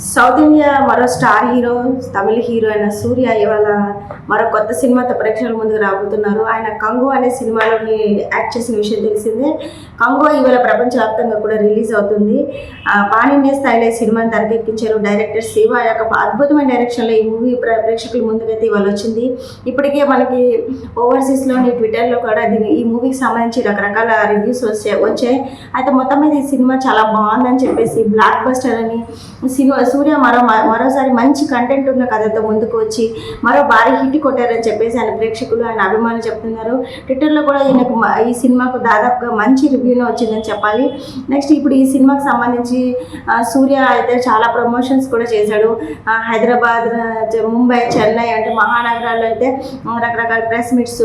South India మరో star hero తమిళ hero అయిన సూర్య ఇవాళ మరో కొత్త సినిమాతో ప్రేక్షకుల ముందుకు రాబోతున్నారు. ఆయన కంగు అనే సినిమాలోని యాక్ట్ చేసిన విషయం తెలిసిందే. కంగు ఇవాళ ప్రపంచవ్యాప్తంగా కూడా రిలీజ్ అవుతుంది. ఆ, పాన్ ఇండియా స్థాయిలో ఈ సినిమాని తెరకెక్కించారు డైరెక్టర్ శివ. యొక్క అద్భుతమైన డైరెక్షన్లో ఈ మూవీ ప్ర- ప్రేక్షకుల ముందుకైతే ఇవాళ వచ్చింది. ఇప్పటికే మనకి ఓవర్సీస్లోని ట్విట్టర్లో కూడా దీని ఈ మూవీకి సంబంధించి రకరకాల రివ్యూస్ వచ్చాయి వచ్చాయి. అయితే మొత్తం మీద ఈ సినిమా చాలా బాగుందని చెప్పేసి బ్లాక్ బస్టర్ అని సినిమా సూర్య మరో మరోసారి మంచి కంటెంట్ ఉన్న కథతో ముందుకు వచ్చి మరో భారీ హిట్ కొట్టారని చెప్పేసి ఆయన ప్రేక్షకులు ఆయన అభిమానులు చెప్తున్నారు. ట్విట్టర్లో కూడా ఈయనకు ఈ సినిమాకు దాదాపుగా మంచి రివ్యూనే వచ్చిందని చెప్పాలి. నెక్స్ట్ ఇప్పుడు ఈ సినిమాకి సంబంధించి సూర్య అయితే చాలా ప్రమోషన్స్ కూడా చేశాడు. హైదరాబాద్ ముంబై చెన్నై అంటే మహానగరాల్లో అయితే రకరకాల ప్రెస్ మీట్స్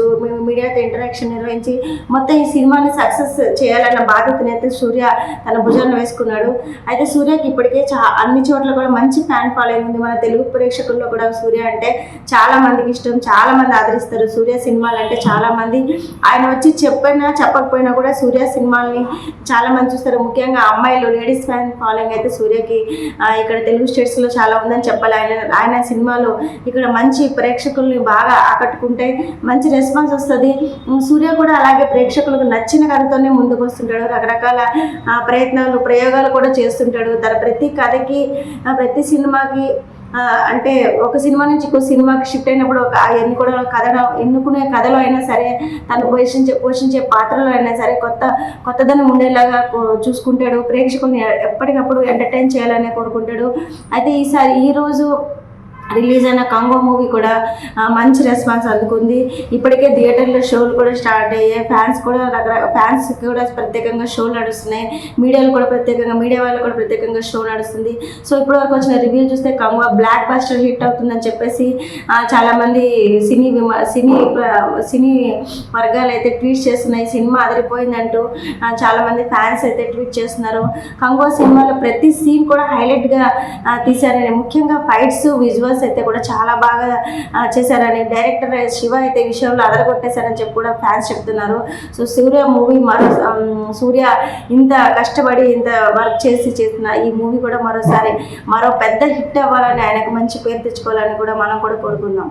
మీడియాతో ఇంటరాక్షన్ నిర్వహించి మొత్తం ఈ సినిమాని సక్సెస్ చేయాలన్న బాధ్యతనైతే అయితే సూర్య తన భుజాన్ని వేసుకున్నాడు. అయితే సూర్యకి ఇప్పటికే చా అన్ని చోట్ల కూడా మంచి ఫ్యాన్ ఫాలోయింగ్ ఉంది. మన తెలుగు ప్రేక్షకుల్లో కూడా సూర్య అంటే చాలా మందికి ఇష్టం. చాలా మంది ఆదరిస్తారు సూర్య సినిమాలు అంటే చాలా మంది. ఆయన వచ్చి చెప్పినా చెప్పకపోయినా కూడా సూర్య సినిమాల్ని చాలా మంది చూస్తారు. ముఖ్యంగా అమ్మాయిలు లేడీస్ ఫ్యాన్ ఫాలోయింగ్ అయితే సూర్యకి ఇక్కడ తెలుగు స్టేట్స్లో చాలా ఉందని చెప్పాలి. ఆయన ఆయన సినిమాలు ఇక్కడ మంచి ప్రేక్షకుల్ని బాగా ఆకట్టుకుంటే మంచి రెస్పాన్స్ వస్తుంది. సూర్య కూడా అలాగే ప్రేక్షకులకు నచ్చిన కథతోనే ముందుకు వస్తుంటాడు. రకరకాల ప్రయత్నాలు ప్రయోగాలు కూడా చేస్తుంటాడు. తన ప్రతి కథకి ప్రతి సినిమాకి అంటే ఒక సినిమా నుంచి ఇంకో సినిమాకి షిఫ్ట్ అయినప్పుడు ఒక ఆ కూడా కథ ఎన్నుకునే కథలో అయినా సరే తను పోషించే పోషించే పాత్రలో అయినా సరే కొత్త కొత్తదనం ఉండేలాగా చూసుకుంటాడు. ప్రేక్షకుల్ని ఎప్పటికప్పుడు ఎంటర్టైన్ చేయాలనే కోరుకుంటాడు. అయితే ఈసారి ఈరోజు రిలీజ్ అయిన కాంగో మూవీ కూడా మంచి రెస్పాన్స్ అందుకుంది. ఇప్పటికే థియేటర్లో షోలు కూడా స్టార్ట్ అయ్యాయి. ఫ్యాన్స్ కూడా రకరకాల ఫ్యాన్స్ కూడా ప్రత్యేకంగా షోలు నడుస్తున్నాయి. మీడియాలో కూడా ప్రత్యేకంగా మీడియా వాళ్ళు కూడా ప్రత్యేకంగా షో నడుస్తుంది. సో ఇప్పటివరకు వచ్చిన రివ్యూ చూస్తే కాంగో బ్లాక్ బస్టర్ హిట్ అవుతుందని చెప్పేసి చాలామంది సినీ విమా సినీ సినీ వర్గాలు అయితే ట్వీట్ చేస్తున్నాయి. సినిమా అదిరిపోయిందంటూ చాలామంది ఫ్యాన్స్ అయితే ట్వీట్ చేస్తున్నారు. కంగో సినిమాలో ప్రతి సీన్ కూడా హైలైట్గా తీశారని ముఖ్యంగా ఫైట్స్ విజువల్స్ అయితే కూడా చాలా బాగా చేశారని డైరెక్టర్ శివ అయితే ఈ విషయంలో అదరగొట్టేశారని చెప్పి కూడా ఫ్యాన్స్ చెప్తున్నారు. సో సూర్య మూవీ మరో సూర్య ఇంత కష్టపడి ఇంత వర్క్ చేసి చేసిన ఈ మూవీ కూడా మరోసారి మరో పెద్ద హిట్ అవ్వాలని ఆయనకు మంచి పేరు తెచ్చుకోవాలని కూడా మనం కూడా కోరుకుందాం.